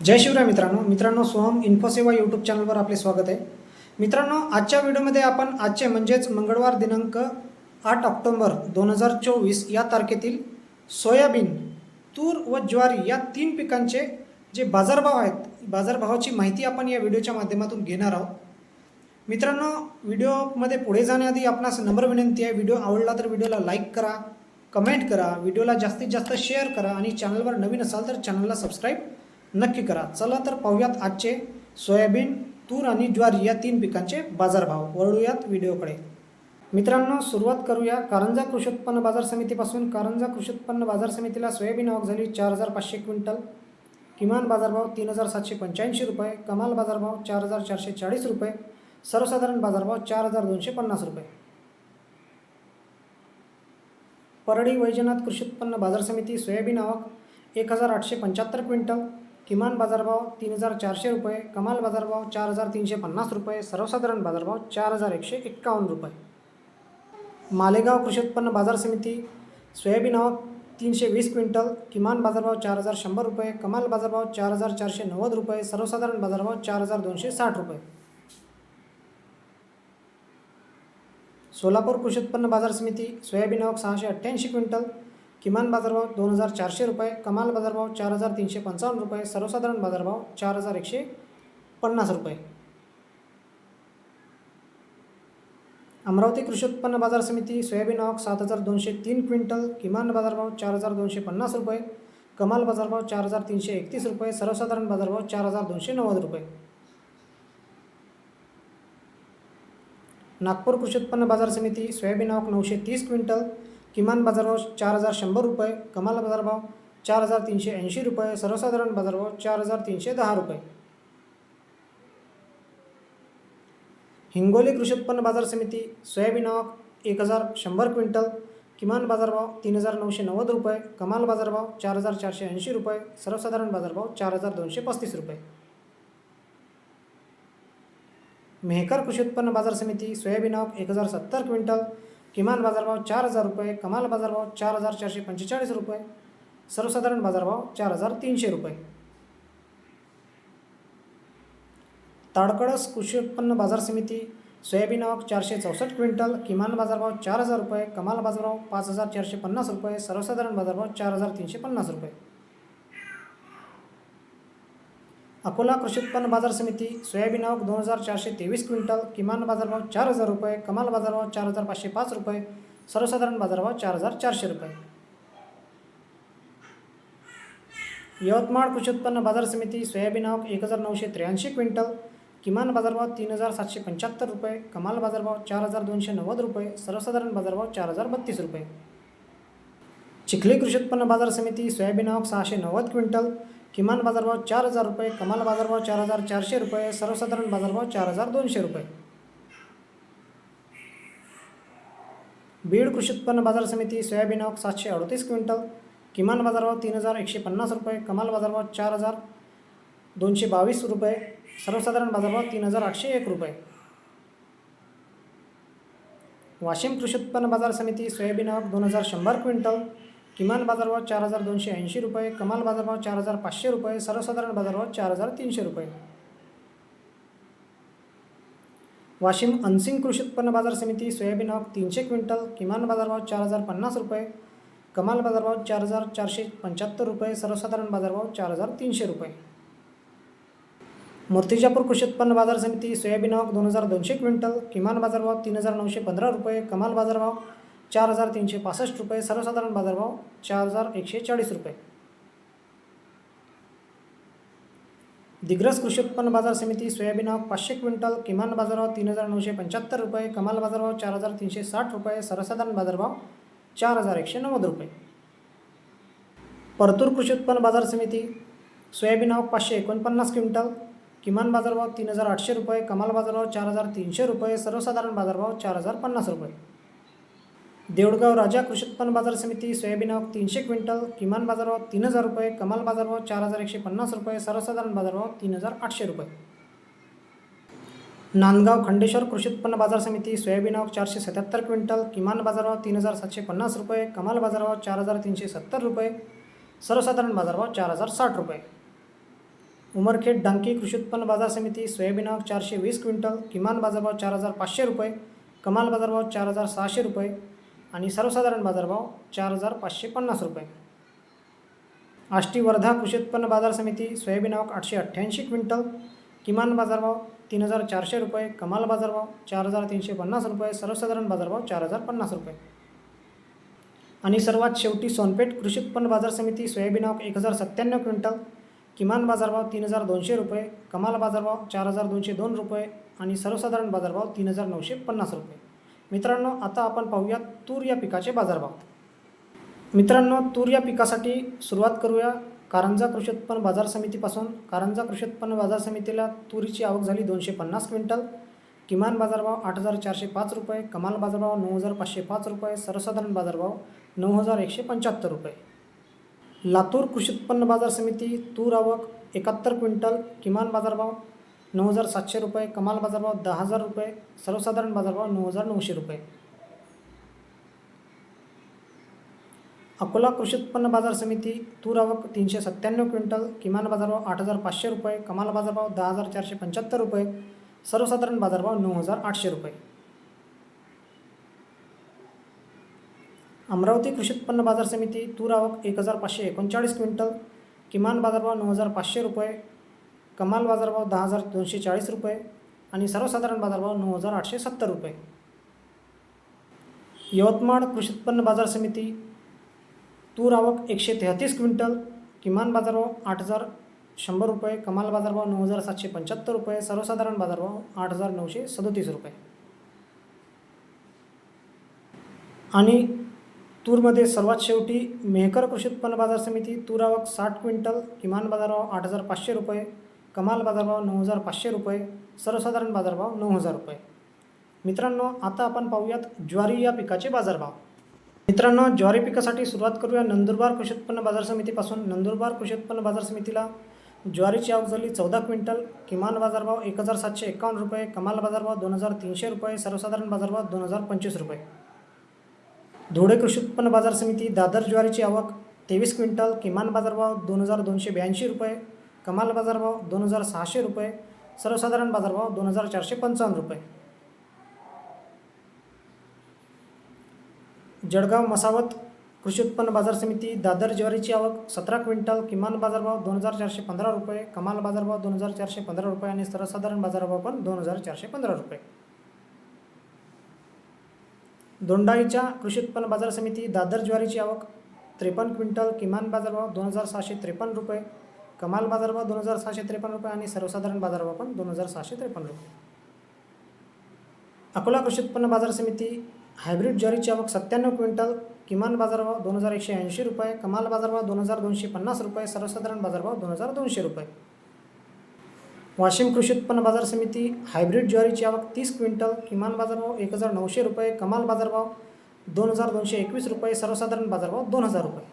जय शिवराय मित्रांनो. मित्रांनो सोहम इन्फोसेवा यूट्यूब चॅनलवर आपले स्वागत आहे. मित्रांनो आजच्या व्हिडिओमध्ये आपण आजचे म्हणजेच मंगळवार दिनांक आठ ऑक्टोंबर दोन हजार चोवीस या तारखेतील सोयाबीन तूर व ज्वारी या तीन पिकांचे जे बाजारभाव आहेत बाजारभावाची माहिती आपण या व्हिडिओच्या माध्यमातून घेणार आहोत. मित्रांनो व्हिडिओमध्ये पुढे जाण्याआधी आपणास नम्र विनंती आहे. व्हिडिओ आवडला तर व्हिडिओला लाईक करा कमेंट करा व्हिडिओला जास्तीत जास्त शेअर करा आणि चॅनलवर नवीन असाल तर चॅनलला सबस्क्राईब नक्की करा. चला तर पाहूयात आजचे सोयाबीन तूर आणि ज्वारी या तीन पिकांचे बाजारभाव. वळूयात व्हिडिओकडे. मित्रांनो सुरुवात करूया. कारंजा कृषी उत्पन्न बाजार समितीपासून कारंजा कृषी उत्पन्न बाजार समितीला सोयाबीन आवक झाली चार हजार पाचशे क्विंटल. किमान बाजारभाव तीन हजार सातशे पंच्याऐंशी रुपये कमाल बाजारभाव चार हजार चारशे चाळीस रुपये सर्वसाधारण बाजारभाव चार हजार दोनशे पन्नास रुपये. परळी वैजनाथ कृषी उत्पन्न बाजार समिती सोयाबीन आवक एक हजार आठशे पंच्याहत्तर क्विंटल किमान बाजारभाव तीन हजार चारशे रुपये कमाल बाजारभाव चार हजार तीनशे पन्नास रुपये सर्वसाधारण बाजारभाव चार हजार एकशे एक्कावन्न रुपये. मालेगाव कृषी उत्पन्न बाजार समिती सोयाबीन आवक तीनशे वीस क्विंटल किमान बाजारभाव चार हजार शंभर रुपये कमाल बाजारभाव चार हजार चारशे नव्वद रुपये सर्वसाधारण बाजारभाव चार हजार दोनशे साठ रुपये. सोलापूर कृषी उत्पन्न बाजार समिती सोयाबीन आवक सहाशे अठ्ठ्याऐंशी क्विंटल किमान बाजारभाव दोन हजार चारशे रुपये कमाल बाजारभाव चार हजार तीनशे पंचावन्न रुपये सर्वसाधारण बाजारभाव चार हजार एकशे पन्नास रुपये. अमरावती कृषी उत्पन्न बाजार समिती सोयाबीन आवक सात हजार दोनशे तीन क्विंटल किमान बाजारभाव चार हजार दोनशे पन्नास रुपये कमाल बाजारभाव चार हजार तीनशे एकतीस रुपये सर्वसाधारण बाजारभाव चार हजार दोनशे नव्वद रुपये. नागपूर कृषी उत्पन्न बाजार समिती सोयाबीन आवक नऊशे तीस क्विंटल किमान बाजारभाव चार हजार शंभर रुपये कमाल बाजारभाव चार हजार तीनशे ऐंशी रुपये सर्वसाधारण बाजारभाव चार हजार तीनशे दहा रुपये. हिंगोली कृषी उत्पन्न बाजार समिती सोयाबीन आवक एक हजार शंभर क्विंटल किमान बाजारभाव तीन हजार नऊशे नव्वद रुपये कमाल बाजारभाव चार हजार चारशे ऐंशी रुपये सर्वसाधारण बाजारभाव चार हजार दोनशे पस्तीस रुपये. मेहकर कृषी उत्पन्न बाजार समिती सोयाबीन आवक एक हजार सत्तर क्विंटल किमान बाजारभाव चार हजार रुपये कमाल बाजारभाव चार हजार चारशे पंचेचाळीस रुपये सर्वसाधारण बाजारभाव चार हजार तीनशे रुपये. ताडकळस कृषी उत्पन्न बाजार समिती सोयाबीन आवक चारशे चौसष्ट क्विंटल किमान बाजारभाव चार हजार रुपये कमाल बाजारभाव पाच हजार चारशे पन्नास रुपये सर्वसाधारण बाजारभाव चार हजार तीनशे पन्नास रुपये. अकोला कृषी उत्पन्न बाजार समिती सोयाबीन आवक दोन हजार चारशे तेवीस क्विंटल किमान बाजारभाव चार हजार रुपये कमाल बाजारभाव चार हजार पाचशे पाच रुपये सर्वसाधारण बाजारभाव चार हजार चारशे रुपये. यवतमाळ कृषी उत्पन्न बाजार समिती सोयाबीन आवक एक हजार नऊशे त्र्याऐंशी क्विंटल किमान बाजारभाव तीन हजार सातशे पंच्याहत्तर रुपये कमाल बाजारभाव चार हजार दोनशे नव्वद रुपये सर्वसाधारण बाजारभाव चार हजार बत्तीस रुपये. चिखली कृषी उत्पन्न बाजार समिती सोयाबीन आवक सहाशे नव्वद क्विंटल किमान बाजारभाव चार हजार रुपये कमाल बाजारभाव चार हजार चारशे रुपये सर्वसाधारण बाजारभाव चार हजार दोनशे रुपये. बीड कृषी उत्पन्न बाजार समिती सोयाबीन आवक सातशे अडतीस क्विंटल किमान बाजारभाव तीन हजार एकशे पन्नास रुपये कमाल बाजारभाव चार हजार दोनशे बावीस रुपये सर्वसाधारण बाजारभाव तीन हजार आठशे एक रुपये. वाशिम कृषी उत्पन्न बाजार समिती सोयाबीन आवक दोन हजार शंभर क्विंटल किमान बाजारभाव चार हजार दोनशे ऐंशी रुपये कमाल बाजारभाव चार हजार पाचशे रुपये सर्वसाधारण बाजारभाव चार हजार तीनशे रुपये. वाशिम अनसिंग कृषी उत्पन्न बाजार समिती सोयाबीन आवक तीनशे क्विंटल किमान बाजारभाव चार हजार पन्नास रुपये कमाल बाजारभाव चार हजार चारशे पंच्याहत्तर रुपये सर्वसाधारण बाजारभाव चार हजार तीनशे रुपये. मूर्तिजापूर कृषी उत्पन्न बाजार समिती सोयाबीन आवक दोन हजार दोनशे क्विंटल किमान बाजारभाव तीन हजार नऊशे पंधरा रुपये कमाल बाजारभाव चार हजार तीनशे पासष्ट रुपये सर्वसाधारण बाजारभाव चार हजार एकशे चाळीस रुपये. दिग्रस कृषी उत्पन्न बाजार समिती सोयाबीन आवक पाचशे क्विंटल किमान बाजारभाव तीन हजार नऊशे पंच्याहत्तर रुपये कमाल बाजारभाव चार हजार तीनशे साठ रुपये सर्वसाधारण बाजारभाव चार हजार एकशे नव्वद रुपये. परतूर कृषी उत्पन्न बाजार समिती सोयाबीन आवक पाचशे एकोणपन्नास क्विंटल किमान बाजारभाव तीन हजार आठशे रुपये कमाल बाजारभाव चार हजार तीनशे रुपये सर्वसाधारण बाजारभाव चार हजार पन्नास रुपये. देवडगाव राजा कृषी उत्पन्न बाजार समिती सोयाबीन आवक तीनशे क्विंटल किमान बाजारभाव तीन हजार रुपये कमाल बाजारभाव चार हजार एकशे पन्नास रुपये सर्वसाधारण बाजारभाव तीन हजार आठशे रुपये. नांदगाव खंडेश्वर कृषी उत्पन्न बाजार समिती सोयाबीन आवक चारशे सत्याहत्तर क्विंटल किमान बाजारभाव तीन हजार सातशे पन्नास रुपये कमाल बाजारभाव चार हजार तीनशे सत्तर रुपये सर्वसाधारण बाजारभाव चार हजार साठ रुपये. उमरखेड डांकी कृषी उत्पन्न बाजार समिती सोयाबीन आवक चारशे वीस क्विंटल किमान बाजारभाव चार हजार पाचशे रुपये कमाल बाजारभाव चार हजार सहाशे रुपये आणि सर्वसाधारण बाजारभाव चार हजार पाचशे पन्नास रुपये. आष्टी वर्धा कृषी उत्पन्न बाजार समिती सोयाबीन आवक आठशे अठ्ठ्याऐंशी क्विंटल किमान बाजारभाव तीन हजार चारशे रुपये कमाल बाजारभाव चार हजार तीनशे पन्नास रुपये सर्वसाधारण बाजारभाव चार हजार पन्नास रुपये. आणि सर्वात शेवटी सोनपेठ कृषी उत्पन्न बाजार समिती सोयाबीन आवक एक हजार सत्त्याण्णव क्विंटल किमान बाजारभाव तीन हजार दोनशे रुपये कमाल बाजारभाव चार हजार दोनशे दोन रुपये आणि सर्वसाधारण बाजारभाव तीन हजार नऊशे पन्नास रुपये. मित्रांनो आता आपण पाहूया तूर या पिकाचे बाजारभाव. मित्रांनो तूर या पिकासाठी सुरुवात करूया. कारंजा कृषी उत्पन्न बाजार समितीपासून कारंजा कृषी उत्पन्न बाजार समितीला तुरीची आवक झाली दोनशे पन्नास क्विंटल. किमान बाजारभाव आठ हजार चारशे पाच रुपये कमाल बाजारभाव नऊ हजार पाचशे पाच रुपये सर्वसाधारण बाजारभाव नऊ हजार एकशे पंच्याहत्तर रुपये. लातूर कृषी उत्पन्न बाजार समिती तूर आवक एकाहत्तर क्विंटल किमान बाजारभाव नऊ हजार सातशे रुपये कमाल बाजारभाव दहा हजार रुपये सर्वसाधारण बाजारभाव नऊ हजार नऊशे रुपये. अकोला कृषी उत्पन्न बाजार समिती तूर आवक तीनशे सत्त्याण्णव क्विंटल किमान बाजारभाव आठ हजार पाचशे रुपये कमाल बाजारभाव दहा हजार चारशे पंच्याहत्तर रुपये सर्वसाधारण बाजारभाव नऊ हजार आठशे रुपये. अमरावती कृषी उत्पन्न बाजार समिती तूर आवक एक हजार पाचशे एकोणचाळीस क्विंटल किमान बाजारभाव नऊ हजार पाचशे रुपये कमाल बाजारभाव दहा हजार दोनशे चाळीस रुपये आणि सर्वसाधारण बाजारभाव नऊ हजार आठशे सत्तर रुपये. यवतमाळ कृषी उत्पन्न बाजार समिती तूर आवक एकशे तेहतीस क्विंटल किमान बाजारभाव आठ हजार शंभर रुपये कमाल बाजारभाव नऊ हजार सातशे पंच्याहत्तर रुपये सर्वसाधारण बाजारभाव आठ हजार नऊशे सदोतीस रुपये. आणि तूरमध्ये सर्वात शेवटी मेहकर कृषी उत्पन्न बाजार समिती तूर आवक साठ क्विंटल किमान बाजारभाव आठ हजार पाचशे रुपये कमाल बाजारभाव नऊ हजार पाचशे रुपये सर्वसाधारण बाजारभाव नऊ हजार रुपये मित्रांनो आता आपण पाहूयात ज्वारी या पिकाचे बाजारभाव. मित्रांनो ज्वारी पिकासाठी सुरुवात करूया नंदुरबार कृषी उत्पन्न बाजार समितीपासून. नंदुरबार कृषी उत्पन्न बाजार समितीला ज्वारीची आवक झाली चौदा क्विंटल किमान बाजारभाव एक हजार सातशे एकावन्न रुपये कमाल बाजारभाव दोन हजार तीनशे रुपये सर्वसाधारण बाजारभाव दोन हजार पंचवीस रुपये. धुळे कृषी उत्पन्न बाजार समिती दादर ज्वारीची आवक तेवीस क्विंटल किमान बाजारभाव दोन हजार दोनशे ब्याऐंशी रुपये कमाल बाजारभाव दोन हजार सहाशे रुपये सर्वसाधारण बाजारभाव दोन हजार चारशे पंचावन्न रुपये. जळगाव मसावत कृषी उत्पन्न बाजार समिती दादर ज्वारीची आवक सतरा क्विंटल किमान बाजारभाव दोन हजार चारशे पंधरा रुपये कमाल बाजारभाव दोन हजार चारशे पंधरा रुपये आणि सर्वसाधारण बाजारभाव पण दोन हजार चारशे पंधरा रुपये. दोंडाईच्या कृषी उत्पन्न बाजार समिती दादर ज्वारीची आवक त्रेपन्न क्विंटल किमान बाजारभाव दोन हजार सहाशे त्रेपन्न रुपये कमाल बाजारभाव दोन हजार सहाशे त्रेपन्न रुपये आणि सर्वसाधारण बाजारभाव पण दोन हजार सहाशे त्रेपन्न रुपये. अकोला कृषी उत्पन्न बाजार समिती हायब्रिड ज्वारीची आवक सत्त्याण्णव क्विंटल किमान बाजारभाव दोन हजार एकशे ऐंशी रुपये कमाल बाजारभाव दोन हजार दोनशे पन्नास रुपये सर्वसाधारण बाजारभाव दोन हजार दोनशे रुपये. वाशिम कृषी उत्पन्न बाजार समिती हायब्रिड ज्वारीची आवक तीस क्विंटल किमान बाजारभाव एक हजार नऊशे रुपये कमाल बाजारभाव दोन हजार दोनशे एकवीस रुपये सर्वसाधारण बाजारभाव दोन हजार रुपये.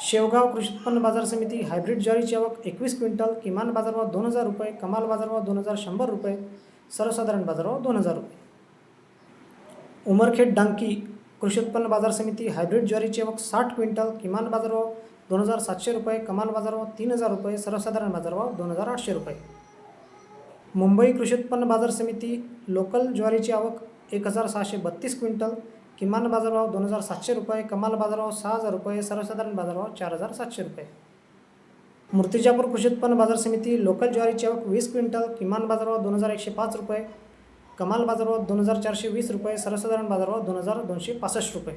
शेवगाव कृषी उत्पन्न बाजार समिती हायब्रिड ज्वारीची आवक एकवीस क्विंटल किमान बाजारभाव दोन हजार रुपये कमाल बाजारभाव दोन हजार शंभर रुपये सर्वसाधारण बाजारभाव दोन हजार रुपये. उमरखेड डांकी कृषी उत्पन्न बाजार समिती हायब्रिड ज्वारीची आवक साठ क्विंटल किमान बाजारभाव दोन हजार सातशे रुपये कमाल बाजारभाव तीन हजार रुपये सर्वसाधारण बाजारभाव दोन हजार आठशे रुपये. मुंबई कृषी उत्पन्न बाजार समिती लोकल ज्वारीची आवक एक हजार सहाशे बत्तीस क्विंटल किमान बाजारभाव दोन हजार सातशे रुपये कमाल बाजारभाव सहा हजार रुपये सर्वसाधारण बाजारभाव चार हजार सातशे रुपये. मूर्तिजापूर कृषी उत्पन्न बाजार समिती लोकल ज्वारीची आवक वीस क्विंटल किमान बाजारभाव दोन हजार एकशे पाच रुपये कमाल बाजारभाव दोन हजार चारशे वीस रुपये सर्वसाधारण बाजारभाव दोन हजार दोनशे पासष्ट रुपये.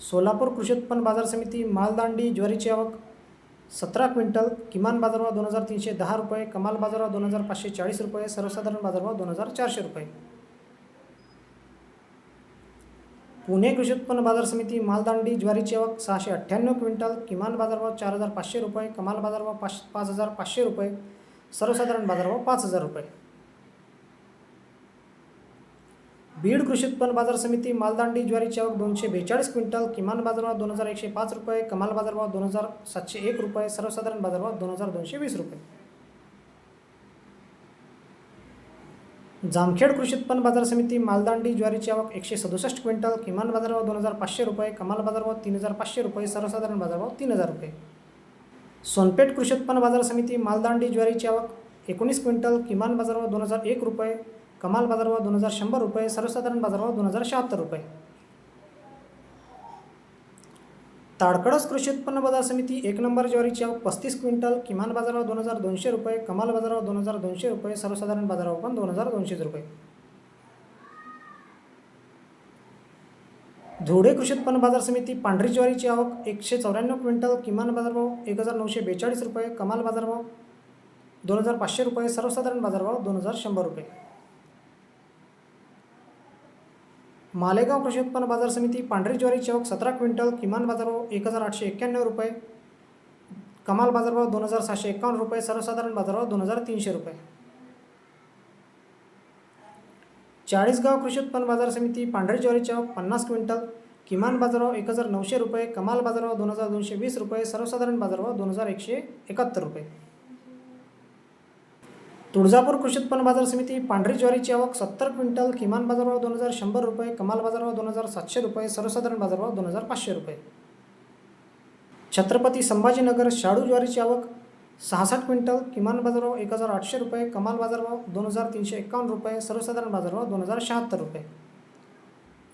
सोलापूर कृषी उत्पन्न बाजार समिती मालदांडी ज्वारीची आवक सतरा क्विंटल किमान बाजारभाव दोन हजार तीनशे दहा रुपये कमाल बाजारभाव दोन हजार पाचशे चाळीस रुपये सर्वसाधारण बाजारभाव दोन हजार चारशे रुपये. पुणे कृषी उत्पन्न बाजार समिती मालदांडी ज्वारीची आवक सहाशे अठ्ठ्याण्णव क्विंटल किमान बाजारभाव चार हजार पाचशे रुपये कमाल बाजारभाव पाच पाच हजार पाचशे रुपये सर्वसाधारण बाजारभाव पाच हजार रुपये. बीड कृषी उत्पन्न बाजार समिती मालदांडी ज्वारीची आवक दोनशे बेचाळीस क्विंटल किमान बाजारभाव दोन हजार एकशे पाच रुपये कमाल बाजारभाव दोन हजार सातशे एक रुपये सर्वसाधारण बाजारभाव दोन हजार दोनशे वीस रुपये. जामखेड कृषी उत्पन्न बाजार समिती मालदांडी ज्वारीची आवक एकशे सदुसष्ट क्विंटल किमान बाजारभाव दोन हजार पाचशे रुपये कमाल बाजारभाव तीन हजार पाचशे रुपये सर्वसाधारण बाजारभाव तीन हजार रुपये. सोनपेठ कृषी उत्पन्न बाजार समिती मालदांडी ज्वारीची आवक एकोणीस क्विंटल किमान बाजारभाव दोन हजार एक रुपये कमाल बाजारभाव दोन हजार शंभर रुपये सर्वसाधारण बाजारभाव दोन हजार शहात्तर रुपये. ताडकडस कृषी उत्पन्न बाजार समिती एक नंबर ज्वारीची आवक पस्तीस क्विंटल किमान बाजारभाव दोन हजार दोनशे रुपये कमाल बाजारभाव दोन हजार दोनशे रुपये सर्वसाधारण बाजारभाव पण दोन हजार दोनशेच रुपये. धुळे कृषी उत्पन्न बाजार समिती पांढरी ज्वारीची आवक एकशे चौऱ्याण्णव क्विंटल किमान बाजारभाव एक हजार नऊशे बेचाळीस रुपये कमाल बाजारभाव दोन हजार पाचशे रुपये सर्वसाधारण बाजारभाव दोन हजार शंभर रुपये. मालेगाव कृषी उत्पन्न बाजार समिती पांढरी ज्वारी चौक सतरा क्विंटल किमान बाजारभाव एक हजार आठशे एक्क्याण्णव रुपये कमाल बाजारभाव दोन हजार सहाशे एकावन्न रुपये सर्वसाधारण बाजारभाव दोन हजार तीनशे रुपये. चाळीसगाव कृषी उत्पन्न बाजार समिती पांढरी ज्वारी चौक पन्नास क्विंटल किमान बाजारभाव एक हजार नऊशे रुपये कमाल बाजारभाव दोन हजार दोनशे वीस रुपये सर्वसाधारण बाजारभाव दोन हजार एकशे एकाहत्तर रुपये. तुळजापूर कृषी उत्पन्न बाजार समिती पांढरी ज्वारीची आवक सत्तर क्विंटल किमान बाजारभाव दोन हजार शंभर रुपये कमाल बाजारभाव दोन हजार सातशे रुपये सर्वसाधारण बाजारभाव दोन हजार पाचशे रुपये. छत्रपती संभाजीनगर शाडू ज्वारीची आवक सहासष्ट क्विंटल किमान बाजारभाव एक हजार आठशे रुपये कमाल बाजारभाव दोन हजार तीनशे एकावन्न रुपये सर्वसाधारण बाजारभाव दोन हजार शहात्तर रुपये.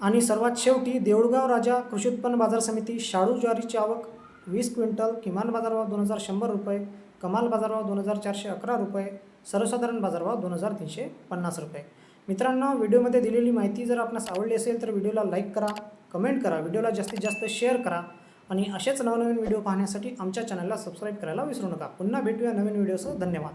आणि सर्वात शेवटी देऊळगाव राजा कृषी उत्पन्न बाजार समिती शाडू ज्वारीची आवक वीस क्विंटल किमान बाजारभाव दोन हजार शंभर रुपये कमाल बाजारभाव दोन हजार चारशे अकरा रुपये सर्वसाधारण बाजारभाव दोन हजार तीनशे पन्नास रुपये. मित्रांनो व्हिडिओमध्ये दिलेली माहिती जर आपणास आवडली असेल तर व्हिडिओला लाईक करा कमेंट करा व्हिडिओला जास्तीत जास्त शेअर करा आणि असेच नवनवीन व्हिडिओ पाहण्यासाठी आमच्या चॅनलला सबस्क्राईब करायला विसरू नका. पुन्हा भेटूया नवीन व्हिडिओसह. धन्यवाद.